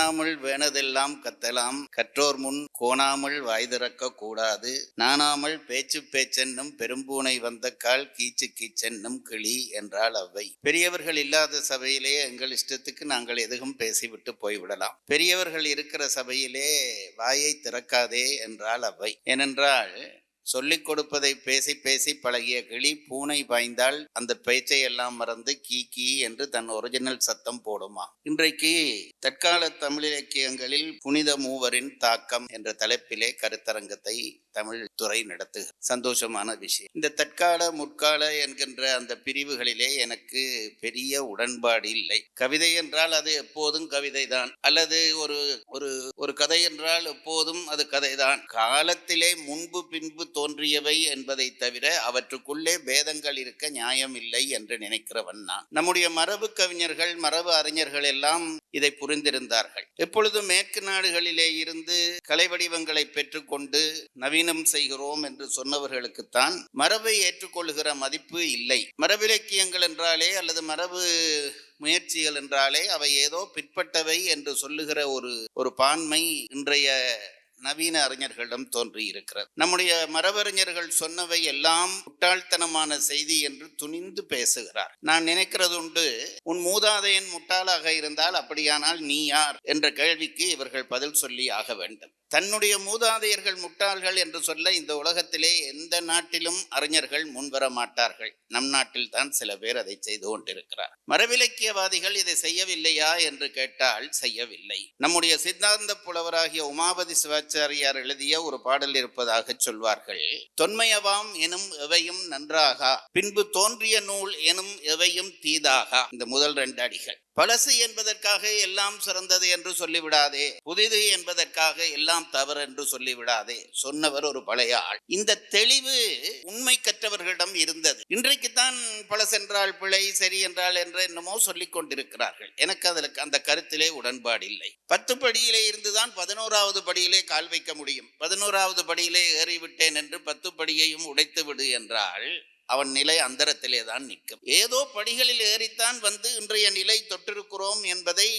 காணாமல் வேணதெல்லாம் கத்தலாம். கற்றோர் முன் கோணாமல் வாய் திறக்க கூடாது. நாணாமல் பேச்சு பேச்சென்னும் பெரும்பூனை வந்த கால் கீச்சு கீச்சென்னும் கிளி என்றால் அவை பெரியவர்கள் இல்லாத சபையிலே எங்கள் இஷ்டத்துக்கு நாங்கள் எதுவும் பேசிவிட்டு போய்விடலாம். பெரியவர்கள் இருக்கிற சபையிலே வாயை திறக்காதே என்றால் அவை ஏனென்றால் சொல்லிக் கொடுப்பதை பேசி பேசி பழகிய கிளி பூனை பாய்ந்தால் அந்த பேச்சை எல்லாம் மறந்து கீ கீ என்று தன் ஒரிஜினல் சத்தம் போடுமா? இன்றைக்கு தற்கால தமிழ் இலக்கியங்களில் புனித மூவரின் தாக்கம் என்ற தலைப்பிலே கருத்தரங்கத்தை தமிழ் துறை நடத்து சந்தோஷமான விஷயம். இந்த தற்கால முற்கால என்கின்ற அந்த பிரிவுகளிலே எனக்கு பெரிய உடன்பாடு இல்லை. கவிதை என்றால் அது எப்போதும் கவிதை தான் அல்லது ஒரு ஒரு ஒரு கதை என்றால் எப்போதும் அது கதைதான். காலத்திலே முன்பு பின்பு தோன்றியவை என்பதை தவிர அவற்றுக்குள்ளே பேதங்கள் இருக்க நியாயம் இல்லை என்று நினைக்கிறவன் நான். நம்முடைய மரபு கவிஞர்கள் மரபு அறிஞர்கள் எல்லாம் இதை புரிந்திருந்தார்கள். எப்பொழுதும் மேற்கு நாடுகளிலே இருந்து கலை வடிவங்களை பெற்றுக்கொண்டு நவீனம் செய்கிறோம் என்று சொன்னவர்களுக்குத்தான் மரபை ஏற்றுக்கொள்ளுகிற மதிப்பு இல்லை. மரபிலக்கியங்கள் என்றாலே அல்லது மரபு முயற்சிகள் என்றாலே அவை ஏதோ பிற்பட்டவை என்று சொல்லுகிற ஒரு ஒரு பான்மை இன்றைய நவீன அறிஞர்களிடம் தோன்றி இருக்கிறது நம்முடைய மரபறிஞர்கள் சொன்னவை எல்லாம் முட்டாள்தனமான செய்தி என்று துணிந்து பேசுகிறார். நான் நினைக்கிறது உண்டு உன் மூதாதையன் முட்டாளாக இருந்தால் அப்படியானால் நீ யார்? என்ற கேள்விக்கு இவர்கள் பதில் சொல்லி ஆக வேண்டும். தன்னுடைய மூதாதையர்கள் முட்டாள்கள் என்று சொல்ல இந்த உலகத்திலே எந்த நாட்டிலும் அறிஞர்கள் முன்வர மாட்டார்கள். நம் நாட்டில் தான் சில பேர் அதை செய்து கொண்டிருக்கிறார். மரபிலக்கியவாதிகள் இதை செய்யவில்லையா என்று கேட்டால் செய்யவில்லை. நம்முடைய சித்தாந்த புலவராகிய உமாபதி சிவாச்சாரியார் எழுதிய ஒரு பாடல் இருப்பதாக சொல்வார்கள். தொன்மையவாம் எனும் எவையும் நன்றாகா? பின்பு தோன்றிய நூல் எனும் எவையும் தீதாகா? இந்த முதல் ரெண்டு அடிகள். பழசு என்பதற்காக எல்லாம் சிறந்தது என்று சொல்லிவிடாதே புதிது என்பதற்காக எல்லாம் தவறு என்று சொல்லிவிடாதே சொன்னவர் ஒரு பழைய ஆள். இந்த தெளிவு உண்மை கற்றவர்களிடம் இருந்தது. இன்றைக்குத்தான் பழசென்றால் பிழை சரி என்றால் என்று என்னமோ சொல்லிக் கொண்டிருக்கிறார்கள். எனக்கு அதில் அந்த கருத்திலே உடன்பாடு இல்லை. பத்து படியிலே இருந்துதான் பதினோராவது படியிலே கால் வைக்க முடியும். பதினோராவது படியிலே ஏறிவிட்டேன் என்று பத்து படியையும் உடைத்து விடு என்றால் அவன் நிலை அந்தரத்திலே தான் நிற்கும். ஏதோ படிகளில் ஏறித்தான் வந்து இன்றைய நிலை தொட்டிருக்கிறோம் என்பதை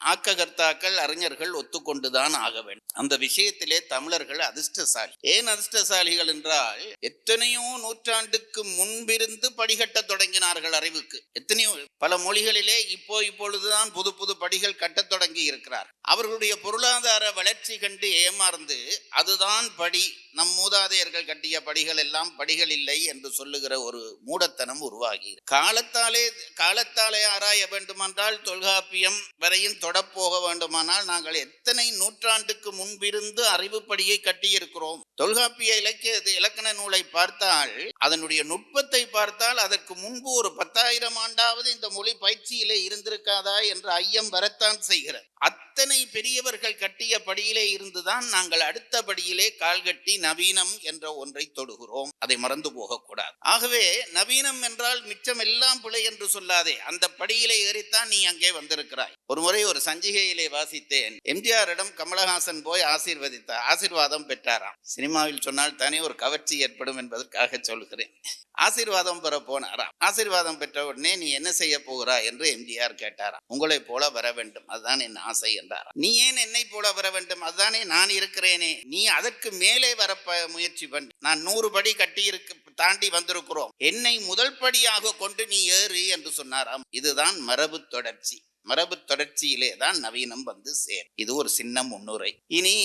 ஆக்ககர்த்தாக்கள் அறிஞர்கள் ஒத்துக்கொண்டுதான் ஆக வேண்டும். அந்த விஷயத்திலே தமிழர்கள் அதிர்ஷ்டசாலி. ஏன் அதிர்ஷ்டசாலிகள் என்றால் எத்தனையோ நூற்றாண்டுக்கு முன்பிருந்து படிகட்ட தொடங்கினார்கள் அறிவுக்கு. எத்தனையோ பல மொழிகளிலே இப்போ இப்பொழுதுதான் புது புது படிகள் கட்டத் தொடங்கி இருக்கிறார் அவர்களுடைய பொருளாதார வளர்ச்சி கண்டு ஏமாந்து அதுதான் படி நம் மூதாதையர்கள் கட்டிய படிகள் எல்லாம் படிகள் இல்லை என்று சொல்லுகிற ஒரு மூடத்தனம் உருவாகி காலத்தாலே காலத்தாலே ஆராய வேண்டுமென்றால் தொல்காப்பியம் வரையும் தொடப்போக வேண்டுமானால் நாங்கள் எத்தனை நூற்றாண்டுக்கு முன்பிருந்து அறிவுப்படியை கட்டியிருக்கிறோம்? தொல்காப்பிய இலக்கிய இலக்கண நூலை பார்த்தால் அதனுடைய நுட்பத்தை பார்த்தால் அதற்கு முன்பு ஒரு பத்தாயிரம் ஆண்டாவது இந்த மொழி பயிற்சியிலே இருந்திருக்காதா என்ற ஐயம் வரத்தான் செய்கிறது. அத்தனை பெரியவர்கள் கட்டிய படியிலே இருந்துதான் நாங்கள் அடுத்த படியிலே கால்கட்டி நவீனம் என்ற ஒன்றை தொடுகிறோம். அதை மறந்து போகக்கூடாது. ஆகவே நவீனம் என்றால் மிச்சம் எல்லாம் பிழை என்று சொல்லாதே. அந்த படியிலே ஏறித்தான் நீ அங்கே வந்திருக்கிறாய். ஒரு முறை ஒரு ஒரு சஞ்சிகையிலே வாசித்தேன். எம்ஜிஆரிடம் கமலஹாசன் போய் ஆசீர்வதித்தார் ஆசீர்வாதம் பெற்றாராம். சினிமாவில் சொன்னால் தானே ஒரு கவர்ச்சி ஏற்படும் என்பதற்காக சொல்கிறேன். ஆசீர்வாதம் பெற போனாராம். ஆசீர்வாதம் பெற்ற உடனே நீ என்ன செய்ய போகிறாய் என்று எம்ஜிஆர் கேட்டாராம். உங்களை போல வர வேண்டும். அதுதான் என் ஆசை என்றாராம். நீ ஏன் என்னை போல வர வேண்டும்? அதுதானே நான் இருக்கிறேனே. நீ அதற்கு மேலே வர முயற்சி பண்ண. நான் நூறு படி கட்டி இருக்கு தாண்டி வந்திருக்கிறோம். என்னை முதல் படியாக கொண்டு நீ ஏறு என்று சொன்னாராம். இதுதான் மரபு தொடர்ச்சி. மரபு தொடர்ச்சியிலே தான் நவீனம் வந்து சேரும். இது ஒரு சின்னம் முன்னுரை. இனி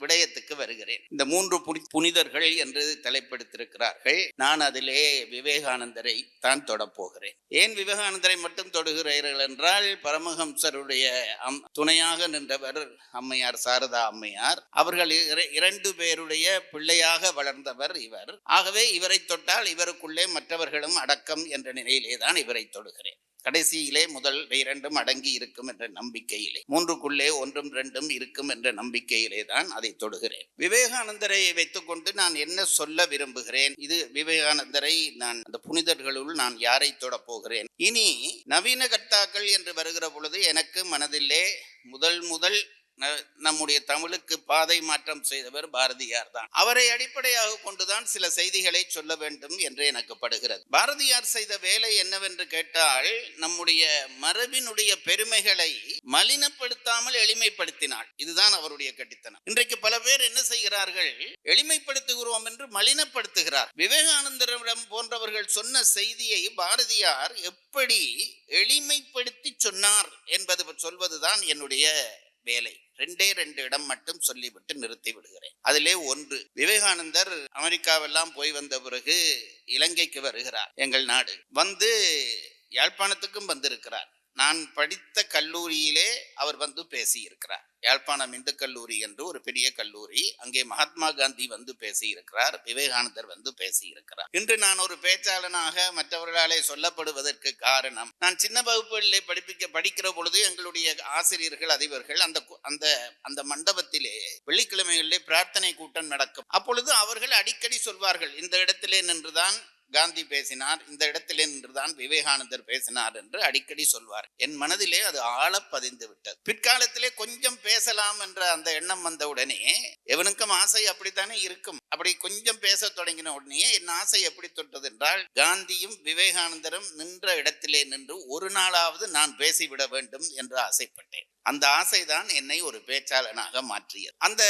விடயத்துக்கு வருகிறேன். இந்த மூன்று புனி- புனிதர்கள் என்று தலைப்படுத்திருக்கிறார்கள். நான் அதிலே விவேகானந்தரை தான் தொடப்போகிறேன் ஏன் விவேகானந்தரை மட்டும் தொடுகிறீர்கள் என்றால் பரமஹம்சருடைய அம் துணையாக நின்றவர் அம்மையார் சாரதா அம்மையார். அவர்கள் இரண்டு பேருடைய பிள்ளையாக வளர்ந்தவர் இவர். ஆகவே இவரை தொட்டால் இவருக்குள்ளே மற்றவர்களும் அடக்கம் என்ற நிலையிலே தான் இவரை தொடுகிறேன். கடைசியிலே முதல் இரண்டும் அடங்கி இருக்கும் என்ற நம்பிக்கையிலே. மூன்றுக்குள்ளே ஒன்றும் ரெண்டும் இருக்கும் என்ற நம்பிக்கையிலே தான் அதை தொடுகிறேன். விவேகானந்தரை வைத்துக்கொண்டு நான் என்ன சொல்ல விரும்புகிறேன்? இது விவேகானந்தரை நான் அந்த புனிதர்களுள் நான் யாரை தொடப் போகிறேன்? இனி நவீன கர்த்தாக்கள் என்று வருகிற பொழுது எனக்கு மனதிலே முதல் முதல் நம்முடைய தமிழுக்கு பாதை மாற்றம் செய்தவர் பாரதியார் தான். அவரை அடிப்படையாக கொண்டுதான் சில செய்திகளை சொல்ல வேண்டும் என்று எனக்கு படுகிறது. பாரதியார் செய்த வேலை என்னவென்று கேட்டால் நம்முடைய மரபினுடைய பெருமைகளை மலினப்படுத்தாமல் எளிமைப்படுத்தினாள். இதுதான் அவருடைய கட்டித்தனம். இன்றைக்கு பல பேர் என்ன செய்கிறார்கள்? எளிமைப்படுத்துகிறோம் என்று மலினப்படுத்துகிறார். விவேகானந்தரிடம் போன்றவர்கள் சொன்ன செய்தியை பாரதியார் எப்படி எளிமைப்படுத்தி சொன்னார் என்பது சொல்வதுதான் என்னுடைய வேலை. ரெண்டே ரெண்டு இடம் மட்டும் சொல்லிவிட்டு நிறுத்தி விடுகிறேன். அதிலே ஒன்று விவேகானந்தர் அமெரிக்காவெல்லாம் போய் வந்த பிறகு இலங்கைக்கு வருகிறார். எங்கள் நாடு. வந்து யாழ்ப்பாணத்துக்கும் வந்திருக்கிறார். நான் படித்த கல்லூரியிலே அவர் வந்து பேசியிருக்கிறார். யாழ்ப்பாணம் இந்து கல்லூரி என்று ஒரு பெரிய கல்லூரி அங்கே மகாத்மா காந்தி வந்து பேசியிருக்கிறார் விவேகானந்தர் வந்து பேசியிருக்கிறார். இன்று நான் ஒரு பேச்சாளனாக மற்றவர்களாலே சொல்லப்படுவதற்கு காரணம் நான் சின்ன வகுப்புகளிலே படிப்பிக்க படிக்கிற பொழுது எங்களுடைய ஆசிரியர்கள் அதிபர்கள் அந்த அந்த அந்த மண்டபத்திலே வெள்ளிக்கிழமைகளிலே பிரார்த்தனை கூட்டம் நடக்கும். அப்பொழுது அவர்கள் அடிக்கடி சொல்வார்கள் இந்த இடத்திலே நின்றுதான் காந்தி பேசினார் இந்த இடத்திலே நின்றுதான் விவேகானந்தர் பேசினார் என்று அடிக்கடி சொல்வார். என் மனதிலே அது ஆழ பதிந்து விட்டது. பிற்காலத்திலே கொஞ்சம் பேசலாம் என்ற அந்த எண்ணம் வந்த உடனே எவனுக்கும் ஆசை அப்படித்தானே இருக்கும். அப்படி கொஞ்சம் பேச தொடங்கின உடனே என் ஆசை எப்படி தொட்டது என்றால் காந்தியும் விவேகானந்தரும் நின்ற இடத்திலே நின்று ஒரு நாளாவது நான் பேசிவிட வேண்டும் என்று ஆசைப்பட்டேன். அந்த ஆசைதான் என்னை ஒரு பேச்சாளனாக மாற்றியது. அந்த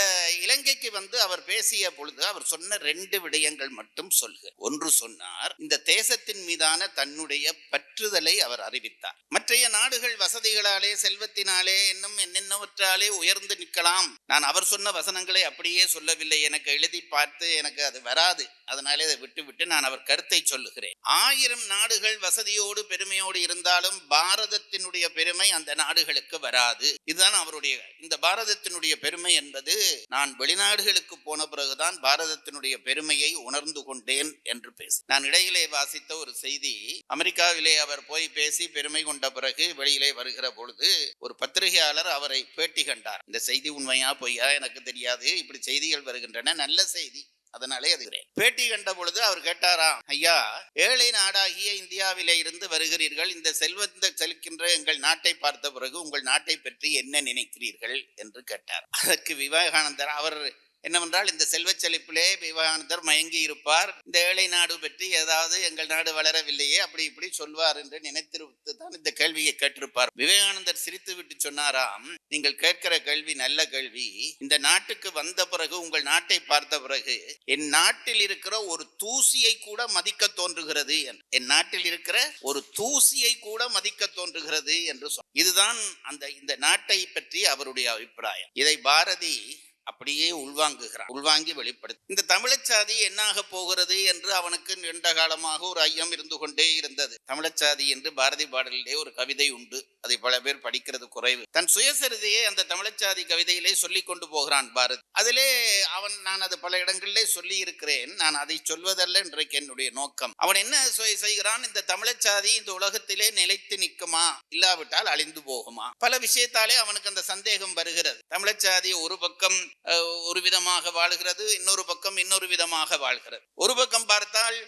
இலங்கைக்கு வந்து அவர் பேசிய பொழுது அவர் சொன்ன ரெண்டு விடயங்கள் மட்டும் சொல்க ஒன்று சொன்னார் இந்த தேசத்தின் மீதான தன்னுடைய பற்றுதலை அவர் அறிவித்தார். மற்றைய நாடுகள் வசதிகளாலே செல்வத்தினாலே என்னும் என்னென்னவற்றாலே உயர்ந்து நிற்கலாம். நான் அவர் சொன்ன வசனங்களை அப்படியே சொல்லவில்லை. எனக்கு எழுதி பார்த்து எனக்கு அது வராது. அதனாலே அதை விட்டுவிட்டு நான் அவர் கருத்தை சொல்லுகிறேன். ஆயிரம் நாடுகள் வசதியோடு பெருமையோடு இருந்தாலும் பாரதத்தினுடைய பெருமை அந்த நாடுகளுக்கு வராது. இதுதான் அவருடைய இந்த பாரதத்தினுடைய பெருமை என்பது நான் வெளிநாடுகளுக்கு போன பிறகுதான் பாரதத்தினுடைய பெருமையை உணர்ந்து கொண்டேன் என்று பேசி நான் இடையிலே வாசித்த ஒரு செய்தி அமெரிக்காவிலே அவர் போய் பேசி பெருமை கொண்ட பிறகு வெளியிலே வருகிற பொழுது ஒரு பத்திரிகையாளர் அவரை பேட்டி கண்டார். இந்த செய்தி உண்மையா பொய்யா? எனக்கு தெரியாது. இப்படி செய்திகள் வருகின்றன. நல்ல செய்தி. அதனாலே அதுகிறேன் பேட்டி கண்ட பொழுது அவர் கேட்டாராம் ஐயா ஏழை நாடாகிய இந்தியாவிலே இருந்து வருகிறீர்கள். இந்த செல்வந்த செலுக்கின்ற எங்கள் நாட்டை பார்த்த பிறகு உங்கள் நாட்டை பற்றி என்ன நினைக்கிறீர்கள்? என்று கேட்டார். அதற்கு விவேகானந்தர் அவர் என்னவென்றால் இந்த செல்வச் செழிப்பிலே விவேகானந்தர் மயங்கி இருப்பார் இந்த ஏழை நாடு பற்றி ஏதாவது எங்கள் நாடு வளரவில்லையே அப்படி இப்படி சொல்வார் என்று நினைத்திருத்து தான் இந்த கேள்வியை கேட்டிருப்பார். விவேகானந்தர் சிரித்து விட்டு சொன்னாராம் நீங்கள் கேட்கிற கேள்வி நல்ல கேள்வி. இந்த நாட்டுக்கு வந்த பிறகு உங்கள் நாட்டை பார்த்த பிறகு என் நாட்டில் இருக்கிற ஒரு தூசியை கூட மதிக்க தோன்றுகிறது என் நாட்டில் இருக்கிற ஒரு தூசியை கூட மதிக்க தோன்றுகிறது என்று சொன்ன இதுதான் அந்த இந்த நாட்டை பற்றி அவருடைய அபிப்பிராயம். இதை பாரதி அப்படியே உள்வாங்குகிறான். உள்வாங்கி வெளிப்படுத்து. இந்த தமிழச்சாதி என்னாக போகிறது என்று அவனுக்கு நீண்ட காலமாக ஒரு ஐயம் இருந்து கொண்டே இருந்தது. தமிழச்சாதி என்று பாரதி பாடலிலே ஒரு கவிதை உண்டு. அதை பல பேர் படிக்கிறது குறைவு. தன் சுயசரிதையை அந்த தமிழச்சாதி கவிதையிலே சொல்லி கொண்டு போகிறான் பாரதி. அதிலே அவன் நான் அது பல இடங்களிலே சொல்லி இருக்கிறேன் நான் அதை சொல்வதல்ல இன்றைக்கு என்னுடைய நோக்கம். அவன் என்ன செய்கிறான்? இந்த தமிழச்சாதி இந்த உலகத்திலே நிலைத்து நிற்குமா? இல்லாவிட்டால் அழிந்து போகுமா? பல விஷயத்தாலே அவனுக்கு அந்த சந்தேகம் வருகிறது. தமிழச்சாதி ஒரு பக்கம் ஒரு விதமாக வாழ்கிறது இன்னொரு பக்கம் இன்னொரு விதமாக வாழ்கிறது. ஒரு பக்கம் பார்த்தால்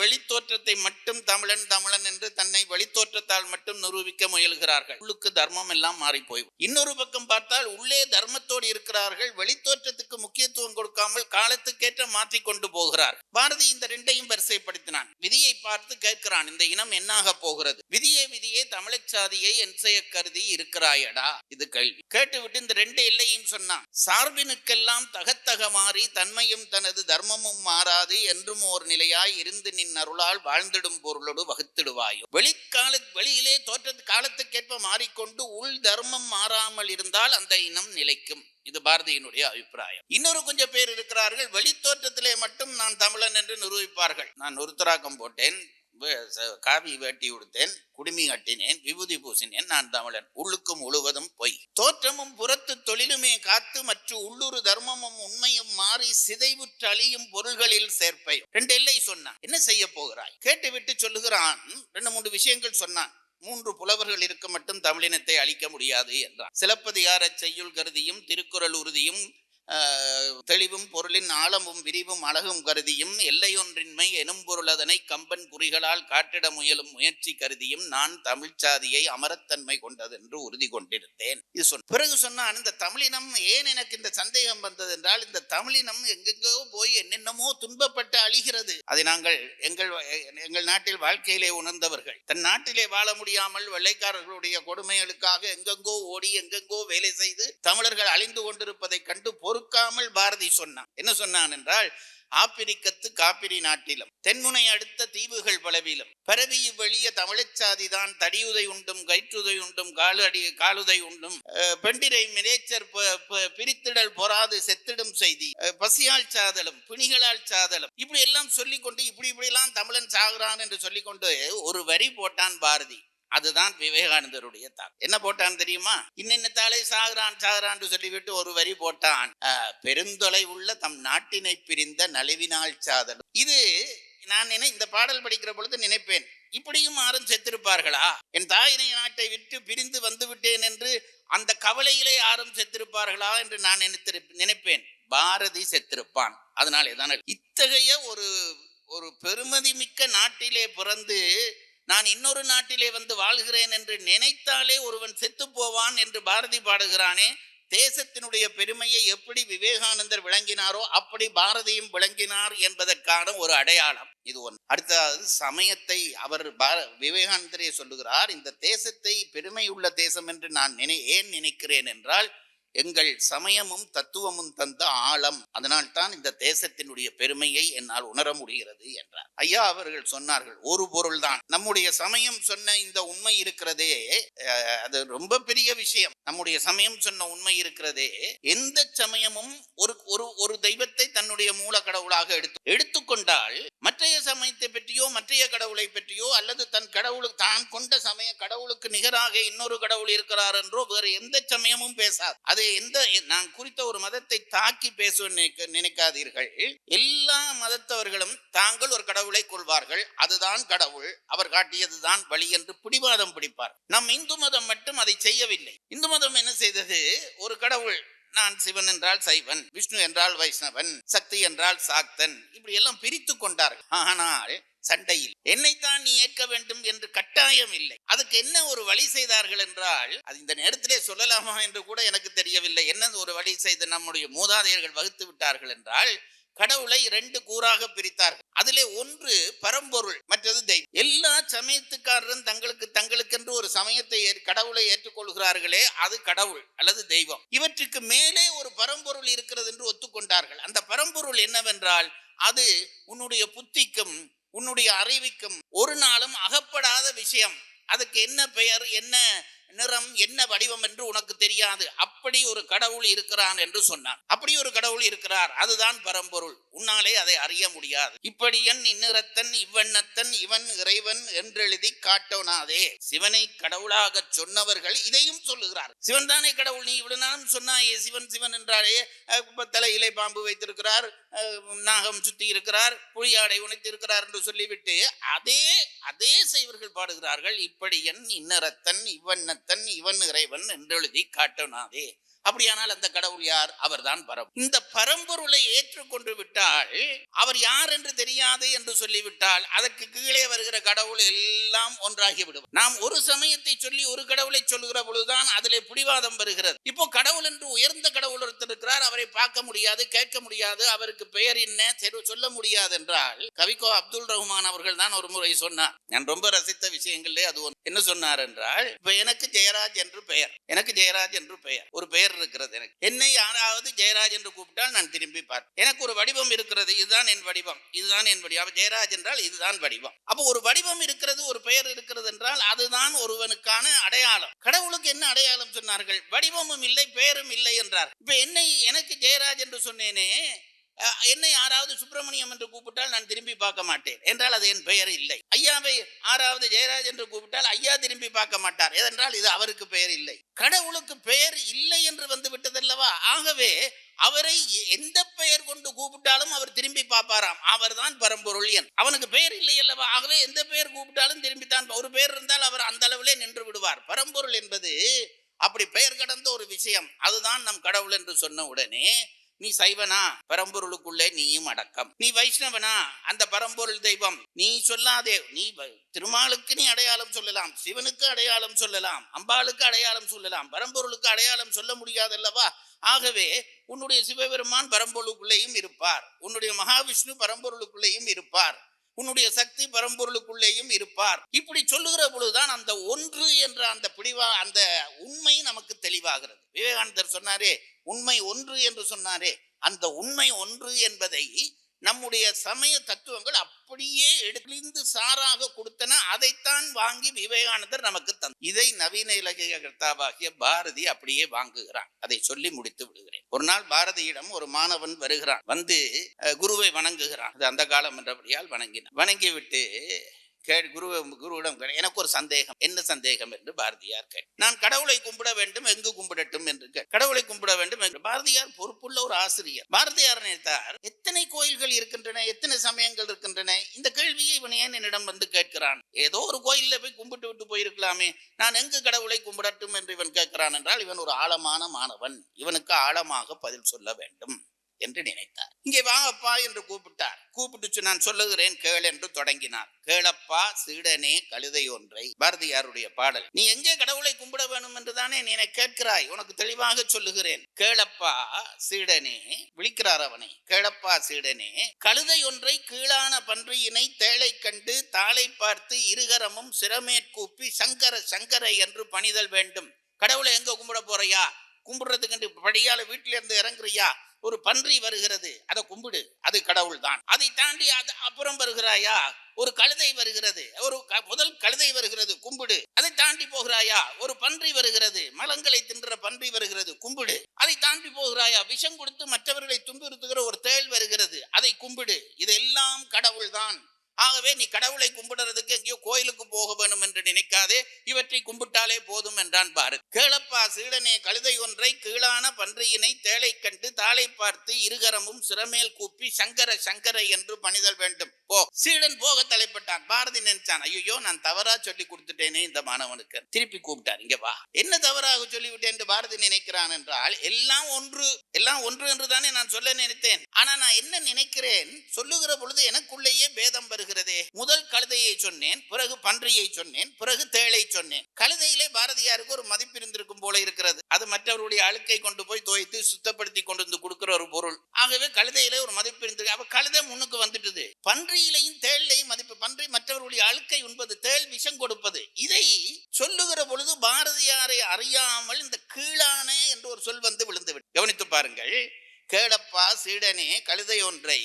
வெளித்தோற்றத்தை மட்டும் தமிழன் தமிழன் என்று தன்னை வெளித்தோற்றத்தால் மட்டும் நிரூபிக்க முயல்கிறார்கள். உள்ளுக்கு தர்மம் எல்லாம் மாறி போய் இன்னொரு பக்கம் பார்த்தால் உள்ளே தர்மத்தோடு இருக்கிறார்கள். வெளித்தோற்றத்துக்கு முக்கியத்துவம் கொடுக்காமல் காலத்துக்கேற்ற மாற்றி கொண்டு போகிறார். பாரதி இந்த ரெண்டையும் வரிசைப்படுத்தினான். விதியை பார்த்து கேட்கிறான் இந்த இனம் என்னாக போகிறது? விதியே விதியே தமிழச் சாதியை என் செய்ய கருதி இருக்கிறாயடா? இது கேள்வி. கேட்டுவிட்டு இந்த ரெண்டு எல்லையும் சொன்னான். சார்பினுக்கெல்லாம் தகத்தக மாறி தன்மையும் தனது தர்மமும் மாறாது என்றும் ஒரு நிலையாய் இருந்து நின் அருளால் வாழ்ந்திடும் பொருளோடு வகுத்திடுவாயோ? வெளிக்கால வெளியிலே தோற்ற காலத்துக்கேற்ப மாறிக்கொண்டு உள் தர்மம் மாறாமல் இருந்தால் அந்த இனம் நிலைக்கும். இது பாரதியினுடைய அபிப்பிராயம். இன்னொரு கொஞ்சம் பேர் இருக்கிறார்கள். வெளித்தோற்றத்திலே மட்டும் நான் தமிழன் என்று நிரூபிப்பார்கள். நான் ஒருத்தராக்கம் போட்டேன். காவி வேட்டி உடுத்தேன் குடுமி கட்டினேன் விபூதி பூசினேன் நான் தமிழன். உள்ளுக்கும் முழுவதும் பொய். தோற்றமும் புறத்து தொழிலுமே காத்து மற்ற உள்ளூர் தர்மமும் உண்மையும் மாறி சிதைவுற்று அழியும் பொருள்களில் சேர்ப்பை. ரெண்டு எல்லை சொன்னான். என்ன செய்ய போகிறாய்? கேட்டுவிட்டு சொல்லுகிறான். ரெண்டு மூன்று விஷயங்கள் சொன்னான். மூன்று புலவர்கள் இருக்க மட்டும் தமிழினத்தை அழிக்க முடியாது என்றான். சிலப்பதிகார செய்யுள் கருதியும் திருக்குறள் உறுதியும் தெளிவும் பொருளின் ஆழமும் விரிவும் அழகும் கருதியும் எல்லையொன்றின்மை எனும் பொருளதனை கம்பன் குறிகளால் காட்டிட முயலும் முயற்சி கருதியும் நான் தமிழ்ச்சாதியை அமரத்தன்மை அமரத்தன்மை கொண்டதென்று உறுதி கொண்டிருந்தேன். இது சொன்ன பிறகு சொன்னான் இந்த தமிழினம் ஏன் எனக்கு இந்த சந்தேகம் வந்தது என்றால் இந்த தமிழினம் எங்கெங்கோ போய் என்னென்னமோ துன்பப்பட்டு அழிகிறது. அதை நாங்கள் எங்கள் எங்கள் நாட்டில் வாழ்க்கையிலே உணர்ந்தவர்கள். தன் நாட்டிலே வாழ முடியாமல் வெள்ளைக்காரர்களுடைய கொடுமைகளுக்காக எங்கெங்கோ ஓடி எங்கெங்கோ வேலை செய்து தமிழர்கள் அழிந்து கொண்டிருப்பதை கண்டு பொறுக்காமல் பாரதி சொன்னான். என்ன சொன்னான் என்றால் ஆப்பிரிக்கத்து காப்பிரி நாட்டிலும் தென்முனை அடுத்த தீவுகள் பலவிலும் பரவி வெளிய தமிழச்சாதிதான் தடியுதை உண்டும் கயிற்றுதை உண்டும் காலடி காலுதை உண்டும் அஹ், பெண்டிரை மினேச்சர் பிரித்திடல் பொறாது செத்திடும் செய்தி பசியால் சாதலும் பிணிகளால் சாதலும் இப்படி எல்லாம் சொல்லிக்கொண்டு இப்படி இப்படி எல்லாம் தமிழன் சாகுறான் என்று சொல்லிக்கொண்டு ஒரு வரி போட்டான் பாரதி. அதுதான் விவேகானந்தருடைய தாக்கம் என்ன போட்டான் தெரியுமா? இன்னின்னத்தாலே சாகுறான் சாகுறான் சொல்லிவிட்டு ஒரு வரி போட்டான். அஹ், பெருந்தொலை உள்ள தம் நாட்டினை பிரிந்த நலிவினால் சாதல். இது நான் நினை இந்த பாடல் படிக்கிற பொழுது நினைப்பேன். இப்படியும் யாரும் செத்திருப்பார்களா? என் தாயினை நாட்டை விட்டு பிரிந்து வந்து விட்டேன் என்று அந்த கவலையிலே யாரும் செத்திருப்பார்களா என்று நான் நினைத்திரு நினைப்பேன். பாரதி செத்திருப்பான். அதனாலே தானே இத்தகைய ஒரு ஒரு பெருமதி மிக்க நாட்டிலே பிறந்து நான் இன்னொரு நாட்டிலே வந்து வாழ்கிறேன் என்று நினைத்தாலே ஒருவன் செத்து போவான் என்று பாரதி பாடுகிறானே தேசத்தினுடைய பெருமையை எப்படி விவேகானந்தர் விளங்கினாரோ அப்படி பாரதியும் விளங்கினார் என்பதற்கான ஒரு அடையாளம் இது ஒன்று. அடுத்தது சமயத்தை அவர் பார- விவேகானந்தரே சொல்லுகிறார் இந்த தேசத்தை பெருமை உள்ள தேசம் என்று நான் நினை ஏன் நினைக்கிறேன் என்றால் எங்கள் சமயமும் தத்துவமும் தந்த ஆழம். அதனால் தான் இந்த தேசத்தினுடைய பெருமையை என்னால் உணர முடிகிறது என்றார். ஐயா அவர்கள் சொன்னார்கள் ஒரு பொருள்தான். நம்முடைய சமயம் சொன்ன இந்த உண்மை இருக்கிறதே அது ரொம்ப பெரிய விஷயம். நம்முடைய சமயம் சொன்ன உண்மை இருக்கிறதே எந்த சமயமும் ஒரு ஒரு ஒரு தெய்வத்தை தன்னுடைய மூல கடவுளாக எடுத்து எடுத்துக்கொண்டால் மற்றைய சமயத்தை பற்றியோ மற்றைய கடவுளை பற்றியோ அல்லது தன் கடவுளுக்கு தான் கொண்ட சமய கடவுளுக்கு நிகராக இன்னொரு கடவுள் இருக்கிறார் என்றோ வேறு எந்த சமயமும் பேசாது. அது எந்த நான் குறித்த ஒரு மதத்தை தாக்கி பேச நினைக்காதீர்கள். எல்லா மதத்தவர்களும் தாங்கள் ஒரு கடவுளை கொள்வார்கள். அதுதான் கடவுள். அவர் காட்டியதுதான் வழி என்று பிடிவாதம் பிடிப்பார். நம் இந்து மதம் மட்டும் அதை செய்யவில்லை. இந்து மதம் என்ன செய்தது? ஒரு கடவுள் நான் சிவன் என்றால் சைவன் விஷ்ணு என்றால் வைஷ்ணவன் சக்தி என்றால் சாக்தன் இப்படி எல்லாம் பிரித்து கொண்டார்கள். ஆனால் சண்டையில். என்னைத்தான் நீ ஏற்க வேண்டும் என்று கட்டாயம் இல்லை. அதுக்கு என்ன ஒரு வழி செய்தார்கள் என்றால் அது இந்த நேரத்திலே சொல்லலாமா என்று கூட எனக்கு தெரியவில்லை. என்ன ஒரு வழி செய்து நம்முடைய மூதாதையர்கள் வகுத்து விட்டார்கள் என்றால் கடவுளை ரெண்டு கூறாக பிரித்தார்கள். அதிலே ஒன்று பரம்பொருள் மற்றது தெய்வம். எல்லா சமயத்துக்காரரும் தங்களுக்கு தங்களுக்கென்று ஒரு சமயத்தை கடவுளை ஏற்றுக்கொள்கிறார்களே அது கடவுள் அல்லது தெய்வம். இவற்றுக்கு மேலே ஒரு பரம்பொருள் இருக்கிறது என்று ஒத்துக்கொண்டார்கள். அந்த பரம்பொருள் என்னவென்றால் அது உன்னுடைய புத்திக்கும் உன்னுடைய அறிவிக்கும் ஒரு நாளும் அகப்படாத விஷயம். அதுக்கு என்ன பெயர் என்ன நிறம் என்ன வடிவம் என்று உனக்கு தெரியாது. அப்படி ஒரு கடவுள் இருக்கிறான் என்று சொன்னான். அப்படி ஒரு கடவுள் இருக்கிறார். அதுதான் பரம்பொருள். உன்னாலே அதை அறிய முடியாது. இப்படியன் இந்நிறத்தன் இவ்வண்ணத்தன் இவன் இறைவன் என்றெழுதி காட்டோனாதே சிவனை கடவுளாக சொன்னவர்கள் இதையும் சொல்லுகிறார். சிவன் தானே கடவுள். நீ இவ்வளவு நாளும் சொன்னாயே சிவன் சிவன் என்றாலே தலையிலே பாம்பு வைத்திருக்கிறார். நாகம் சுத்தி இருக்கிறார். புளியாடை உணைத்து இருக்கிறார் என்று சொல்லிவிட்டு அதே அதே செய்வர்கள் பாடுகிறார்கள். இப்படி என் இன்னரத்தன் இவ்வண்ணத்தன் தன் இவன் இறைவன் என்றெழுதி காட்டனாதே அப்படியானால் அந்த கடவுள் யார்? அவர்தான் பரம் இந்த பரம்பொருளை ஏற்றுக்கொண்டு விட்டால் அவர் யார் என்று தெரியாது என்று சொல்லிவிட்டால் அதற்கு கீழே வருகிற கடவுள் எல்லாம் ஒன்றாகி விடும் நாம் ஒரு சமயத்தை சொல்லி ஒரு கடவுளை சொல்லுகிற பொழுதுதான் அதிலே பிடிவாதம் வருகிறது. இப்போ கடவுள் என்று உயர்ந்த கடவுள் ஒருத்தர் இருக்கிறார். அவரை பார்க்க முடியாது கேட்க முடியாது அவருக்கு பெயர் என்ன தெரு- சொல்ல முடியாது என்றால் கவிக்கோ அப்துல் ரஹ்மான் அவர்கள் தான் ஒரு முறை சொன்னார். நான் ரொம்ப ரசித்த விஷயங்களே அது ஒன்று. என்ன சொன்னார் என்றால் இப்ப எனக்கு ஜெயராஜ் என்று பெயர். எனக்கு ஜெயராஜ் என்று பெயர். ஒரு பெயர் பெயர் இருக்கிறது எனக்கு. என்னை யாராவது ஜெயராஜ் என்று கூப்பிட்டால் நான் திரும்பி பார்ப்பேன். எனக்கு ஒரு வடிவம் இருக்கிறது இதுதான் என் வடிவம். இதுதான் என் வடிவம். ஜெயராஜ் என்றால் இதுதான் வடிவம். அப்போ ஒரு வடிவம் இருக்கிறது ஒரு பெயர் இருக்கிறது என்றால் அதுதான் ஒருவனுக்கான அடையாளம். கடவுளுக்கு என்ன அடையாளம் சொன்னார்கள்? வடிவமும் இல்லை பெயரும் இல்லை என்றார். இப்ப என்னை எனக்கு ஜெயராஜ் என்று சொன்னேனே என்னை யாராவது சுப்பிரமணியம் என்று கூப்பிட்டால் நான் திரும்பி பார்க்க மாட்டேன் என்றால் அது என் பெயர் இல்லை. ஐயாவை ஆறாவது ஜெயராஜ் என்று கூப்பிட்டால் ஐயா திரும்பி பார்க்க மாட்டார். ஏனென்றால் இது அவருக்கு பெயர் இல்லை. கடவுளுக்கு பெயர் இல்லை என்று வந்து விட்டதல்லவா? ஆகவே அவரை எந்த பெயர் கொண்டு கூப்பிட்டாலும் அவர் திரும்பி பார்ப்பாராம். அவர்தான் பரம்பொருள் என். அவனுக்கு பெயர் இல்லை அல்லவா? ஆகவே எந்த பெயர் கூப்பிட்டாலும் திரும்பித்தான் ஒரு பெயர் இருந்தால் அவர் அந்த அளவிலே நின்று விடுவார். பரம்பொருள் என்பது அப்படி பெயர் கடந்த ஒரு விஷயம். அதுதான் நம் கடவுள் என்று சொன்ன உடனே நீ சைவனா? பரம்பொருளுக்குள்ளே நீயும் அடக்கம். நீ வைஷ்ணவனா? அந்த பரம்பொருள் தெய்வம். நீ சொல்லாதே. நீ வ- திருமாலுக்கு நீ அடையாளம் சொல்லலாம். சிவனுக்கு அடையாளம் சொல்லலாம். அம்பாளுக்கு அடையாளம் சொல்லலாம். பரம்பொருளுக்கு அடையாளம் சொல்ல முடியாதல்லவா? ஆகவே உன்னுடைய சிவபெருமான் பரம்பொருளுக்குள்ளேயும் இருப்பார். உன்னுடைய மகாவிஷ்ணு பரம்பொருளுக்குள்ளேயும் இருப்பார். உன்னுடைய சக்தி பரம்பொருளுக்குள்ளேயும் இருப்பார். இப்படி சொல்லுகிற பொழுதுதான் அந்த ஒன்று என்ற அந்த பிடிவா அந்த உண்மை நமக்கு தெளிவாகிறது. விவேகானந்தர் சொன்னாரே உண்மை ஒன்று என்று சொன்னாரே அந்த உண்மை ஒன்று என்பதை நம்முடைய சமய தத்துவங்கள் அப்படியே எடுத்து சாராக கொடுத்தன அதைத்தான் வாங்கி விவேகானந்தர் நமக்கு தந்த இதை நவீன இலக்கிய கர்த்தாவாகிய பாரதி அப்படியே வாங்குகிறான். அதை சொல்லி முடித்து விடுகிறேன். ஒரு நாள் பாரதியிடம் ஒரு மாணவன் வருகிறான். வந்து குருவை வணங்குகிறான். அது அந்த காலம் என்றபடியால் வணங்கினான். வணங்கிவிட்டு கேள் குரு குருவிடம் எனக்கு ஒரு சந்தேகம். என்ன சந்தேகம் என்று பாரதியார் கேள். நான் கடவுளை கும்பிட வேண்டும் எங்கு கும்பிடட்டும் என்று கேள். கடவுளை கும்பிட வேண்டும் என்று பாரதியார் பொறுப்புள்ள ஒரு ஆசிரியர். பாரதியார் நினைத்தார் எத்தனை கோயில்கள் இருக்கின்றன எத்தனை சமயங்கள் இருக்கின்றன? இந்த கேள்வியை இவன் ஏன் என்னிடம் வந்து கேட்கிறான்? ஏதோ ஒரு கோயில்ல போய் கும்பிட்டு விட்டு போயிருக்கலாமே. நான் எங்கு கடவுளை கும்பிடட்டும்? என்று இவன் கேட்கிறான் என்றால் இவன் ஒரு ஆழமான மாணவன். இவனுக்கு ஆழமாக பதில் சொல்ல வேண்டும். என்று நினைத்தார். இங்கே வாங்கப்பா என்று கூப்பிட்டார். கூப்பிட்டு நான் சொல்லுகிறேன் கேள் என்று தொடங்கினார். கேளப்பா சீடனே கழுதை ஒன்றை பாரதியாருடைய பாடல். நீ எங்கே கடவுளை கும்பிட வேணும் என்று தானே நீ என்னை கேட்கிறாய்? உனக்கு தெளிவாக சொல்லுகிறேன். கேளப்பா சீடனே விழிக்கிறார் அவனை. கேளப்பா சீடனே கழுதை ஒன்றை கீழான பன்றியினை தேளை கண்டு தாளை பார்த்து இருகரமும் சிரமேற்கூப்பி சங்கர சங்கர என்று பணிதல் வேண்டும். கடவுளை எங்க கும்பிட போறையா? கும்பிடுறதுக்கு படியால வீட்டில இருந்து இறங்குறியா? ஒரு பன்றி வருகிறது. அதை கும்பிடு. அது கடவுள் தான் அதை தாண்டி அது அப்புறம் வருகிறாயா? ஒரு கழுதை வருகிறது. ஒரு க- முதல் கழுதை வருகிறது. கும்பிடு. அதை தாண்டி போகிறாயா? ஒரு பன்றி வருகிறது. மலங்களை தின்ற பன்றி வருகிறது. கும்பிடு. அதை தாண்டி போகிறாயா? விஷம் கொடுத்து மற்றவர்களை துன்புறுத்துகிற ஒரு தேள் வருகிறது. அதை கும்பிடு. இதெல்லாம் கடவுள் தான் ஆகவே நீ கடவுளை கும்பிடுறதுக்கு எங்கேயோ கோயிலுக்கு போக வேணும் என்று நினைக்காதே. இவற்றை கும்பிட்டாலே போதும் என்றான் பாரு கேளப்பா சீடனே கழுதை ஒன்றை கீழான பன்றியினை தேளை கண்டு தாளை பார்த்து இருகரமும் சிறமேல் கூப்பி சங்கர சங்கர என்று பணிதல் வேண்டும். போ. சீடன் போக தலைப்பட்டான். பாரதி நினைச்சான் ஐயோ நான் தவறா சொல்லி கொடுத்துட்டேனே இந்த மாணவனுக்கு. திருப்பி கூப்பிட்டார் இங்க வா. என்ன தவறாக சொல்லிவிட்டேன் என்று பாரதி நினைக்கிறான் என்றால் எல்லாம் ஒன்று எல்லாம் ஒன்று என்று தானே நான் சொல்ல நினைத்தேன். ஆனா நான் என்ன நினைக்கிறேன்? சொல்லுகிற பொழுது எனக்குள்ளேயே பேதம் வருகிறதே முதல் கழுதையை சொன்னேன் பிறகு பன்றியை சொன்னேன் பிறகு தேளை சொன்னேன். கழுதையிலே பாரதியாருக்கு ஒரு மதிப்பு இருந்திருக்கும் போல இருக்கிறது. அது மற்றவருடைய அழுக்கை கொண்டு போய் துவைத்து சுத்தப்படுத்தி கொண்டு வந்து கொடுக்கிற ஒரு பொருள். ஆகவே கழுதையிலே ஒரு மதிப்பு இருந்திருக்கு. அப்ப கழுதை முன்னுக்கு வந்துட்டுது. பன்றியிலையும் தேள்லையும் மதிப்பு. பன்றி மற்றவருடைய அழுக்கை உண்பது தேள் விஷம் கொடுப்பது. இதை சொல்லுகிற பொழுது பாரதியாரை அறியாமல் இந்த கீழானே என்று ஒரு சொல் வந்து விழுந்து கவனித்து பாருங்கள். கேளப்பா சீடனே கழுதை ஒன்றை.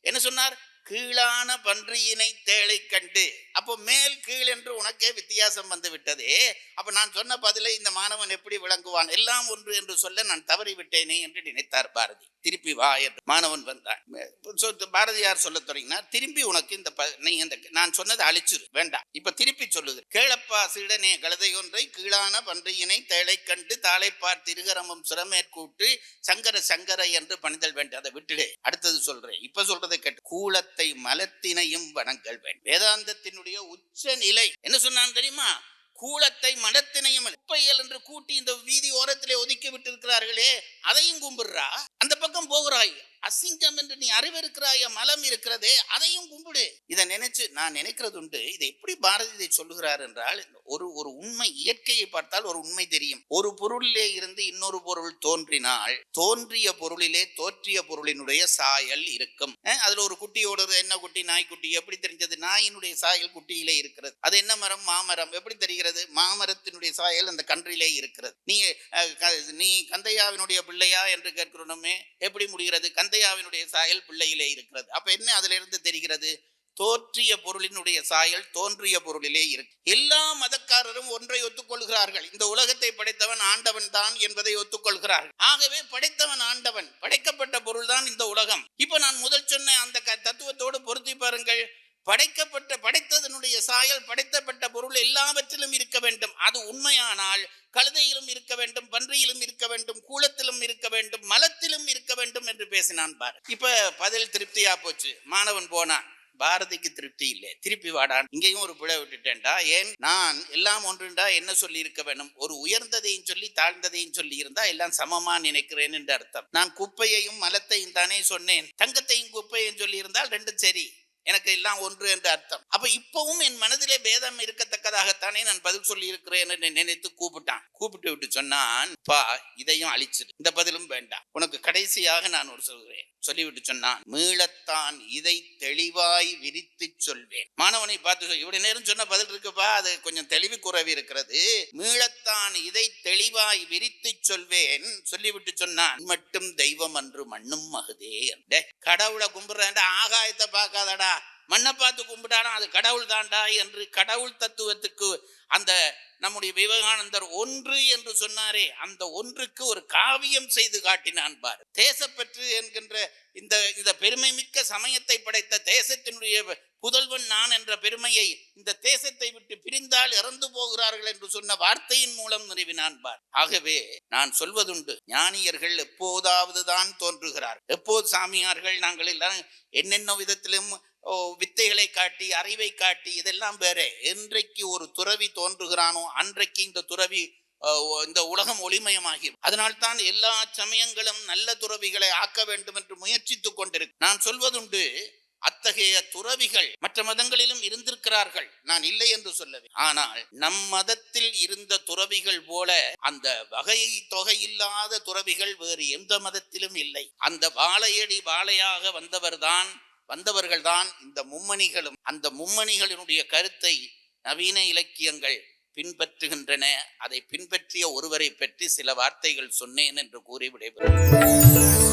என்ன சொன்னார்? கீழான பன்றியினை தேளை கண்டு அப்போ மேல் கீழ் என்று உனக்கே வித்தியாசம் வந்து விட்டதே அப்போ நான் சொன்ன பதிலை இந்த மாணவன் எப்படி விளங்குவான்? எல்லாம் ஒன்று என்று சொல்ல நான் தவறிவிட்டேனே என்று நினைத்தார் பாரதி. திருப்பி வா என்று மாணவன் வந்தான். பாரதியார் சொல்ல தொடங்கினார். திரும்பி உனக்கு இந்த ப- நீ இந்த நான் சொன்னதை அழிச்சிரு. வேண்டாம். இப்ப திருப்பி சொல்லுது. கேளப்பா சீடனே கழுதை ஒன்றை கீழான பன்றியினை தேளை கண்டு தாளைப்பார் திருகரமும் இருகரமும் சங்கர சங்கர என்று பணிதல் வேண்டும் அதை விட்டுடு. அடுத்தது சொல்றேன். இப்ப சொல்றதை கேட்டு. கூலத்தை மலத்தினையும் வணங்கல் வேண்டும். வேதாந்தத்தினுடைய உச்ச நிலை என்ன சொன்னான் தெரியுமா? கூலத்தை மடத்தினையும் குப்பையல் என்று கூட்டி இந்த வீதி ஓரத்திலே ஒதுக்கி விட்டிருக்கிறார்களே அதையும் கும்பிடுறா. அந்த பக்கம் போகிறாய். அசிங்கம் என்று நீ அறிவிருக்கிறாய மலம் இருக்கிறதே அதையும் கும்பிடு. இதை நினைச்சு நான் நினைக்கிறது உண்டு இதை எப்படி பாரதி இதை சொல்லுகிறார் என்றால் ஒரு ஒரு உண்மை இயற்கையை பார்த்தால் ஒரு உண்மை தெரியும். ஒரு பொருளிலே இருந்து இன்னொரு பொருள் தோன்றினால் தோன்றிய பொருளிலே தோற்றிய பொருளினுடைய சாயல் இருக்கும். அஹ் அதுல ஒரு குட்டியோட என்ன குட்டி நாய்க்குட்டி எப்படி தெரிஞ்சது? நாயினுடைய சாயல் குட்டியிலே இருக்கிறது. அது என்ன மரம்? மாமரம். எப்படி தெரிகிறது? மாமரத்தினுடைய சாயல் அந்த கன்றிலே இருக்கிறது. நீ நீ கந்தையாவினுடைய பிள்ளையா என்று கேட்கிறோமே எப்படி முடிகிறது? தந்தையாவினுடைய சாயல் பிள்ளையிலே இருக்கிறது. அப்ப என்ன அதுல இருந்து தெரிகிறது? தோற்றிய பொருளினுடைய சாயல் தோன்றிய பொருளிலே இருக்கு. எல்லா மதக்காரரும் ஒன்றை ஒத்துக்கொள்கிறார்கள். இந்த உலகத்தை படைத்தவன் ஆண்டவன் தான் என்பதை ஒத்துக்கொள்கிறார்கள். ஆகவே படைத்தவன் ஆண்டவன் படைக்கப்பட்ட பொருள் தான் இந்த உலகம். இப்ப நான் முதல் சொன்ன அந்த க- தத்துவத்தோடு பொருத்தி பாருங்கள். படைக்கப்பட்ட படைத்ததனுடைய சாயல் படைத்தப்பட்ட பொருள் எல்லாவற்றிலும் இருக்க வேண்டும். அது உண்மையானால் கழுதையிலும் இருக்க வேண்டும் பன்றியிலும் இருக்க வேண்டும் கூலத்திலும் இருக்க வேண்டும் மலத்திலும் இருக்க வேண்டும் என்று பேசினான் பாரு. இப்ப பதில் திருப்தியா போச்சு. மாணவன் போனான். பாரதிக்கு திருப்தி இல்லை. திருப்பி வாடான். இங்கேயும் ஒரு பிழை விட்டுட்டேன்டா. ஏன்? நான் எல்லாம் ஒன்றுண்டா? என்ன சொல்லி இருக்க வேண்டும்? ஒரு உயர்ந்ததையும் சொல்லி தாழ்ந்ததையும் சொல்லி இருந்தா எல்லாம் சமமா நினைக்கிறேன் என்று அர்த்தம். நான் குப்பையையும் மலத்தையும் தானே சொன்னேன். தங்கத்தையும் குப்பையும் சொல்லி இருந்தால் ரெண்டும் சரி. எனக்கு எல்லாம் ஒன்று என்று அர்த்தம். அப்ப இப்பவும் என் மனதிலே பேதம் இருக்கத்தக்கதாகத்தானே நான் பதில் சொல்லி இருக்கிறேன் என்று நினைத்து கூப்பிட்டான். கூப்பிட்டு விட்டு சொன்னான் பா இதையும் அழிச்சிரு. இந்த பதிலும் வேண்டாம். உனக்கு கடைசியாக நான் ஒரு சொல்கிறேன் சொல்லிவிட்டு சொன்னான் மீளத்தான் இதை தெளிவாய் விரித்து சொல்வேன். மாணவனை பார்த்து இவ்வளவு நேரம் சொன்ன பதில் இருக்குப்பா. அது கொஞ்சம் தெளிவு குறைவு இருக்கிறது. மீளத்தான் இதை தெளிவாய் விரித்து சொல்வேன். சொல்லிவிட்டு சொன்னான் மட்டும் தெய்வம் அன்று மண்ணும் மகுதே. கடவுளை கும்பிடுறேன்டா. ஆகாயத்தை பார்க்காதடா. மண்ணை பார்த்து கும்பிட்டாலும் அது கடவுள் தாண்டா என்று கடவுள் தத்துவத்துக்கு அந்த நம்முடைய விவேகானந்தர் ஒன்று என்று சொன்னாரே அந்த ஒன்றுக்கு ஒரு காவியம் செய்து காட்டினான் பார். தேசப்பற்று என்கின்ற இந்த இந்த பெருமை மிக்க சமயத்தை படைத்த தேசத்தினுடைய புதல்வன் நான் என்ற பெருமையை இந்த தேசத்தை விட்டு பிரிந்தால் இறந்து போகிறார்கள் என்று சொன்ன வார்த்தையின் மூலம் நிறுவினான் பார். ஆகவே நான் சொல்வதுண்டு ஞானியர்கள் எப்போதாவது தான் தோன்றுகிறார் எப்போது சாமியார்கள் நாங்கள் எல்லாம் என்னென்ன விதத்திலும் வித்தைகளை காட்டி அறிவை காட்டி இதெல்லாம் வேற. என்றைக்கு ஒரு துறவி தோன்றுகிறானோ அன்றைக்கு இந்த துறவி இந்த உலகம் ஒளிமயமாகி அதனால்தான் எல்லா சமயங்களும் நல்ல துறவிகளை ஆக்க வேண்டும் என்று முயற்சித்துக் கொண்டிருக்கு. நான் சொல்வதுண்டு அத்தகைய துறவிகள் மற்ற மதங்களிலும் இருந்திருக்கிறார்கள். நான் இல்லை என்று சொல்லவே. ஆனால் நம் மதத்தில் இருந்த துறவிகள் போல அந்த வகை தொகையில்லாத துறவிகள் வேறு எந்த மதத்திலும் இல்லை. அந்த வாழையடி வாழையாக வந்தவர்தான் வந்தவர்கள்தான் இந்த மும்மணிகளும் அந்த மும்மணிகளினுடைய கருத்தை நவீன இலக்கியங்கள் பின்பற்றுகின்றன. அதை பின்பற்றிய ஒருவரை பற்றி சில வார்த்தைகள் சொன்னேன் என்று கூறி விடைபெறுகிறேன்.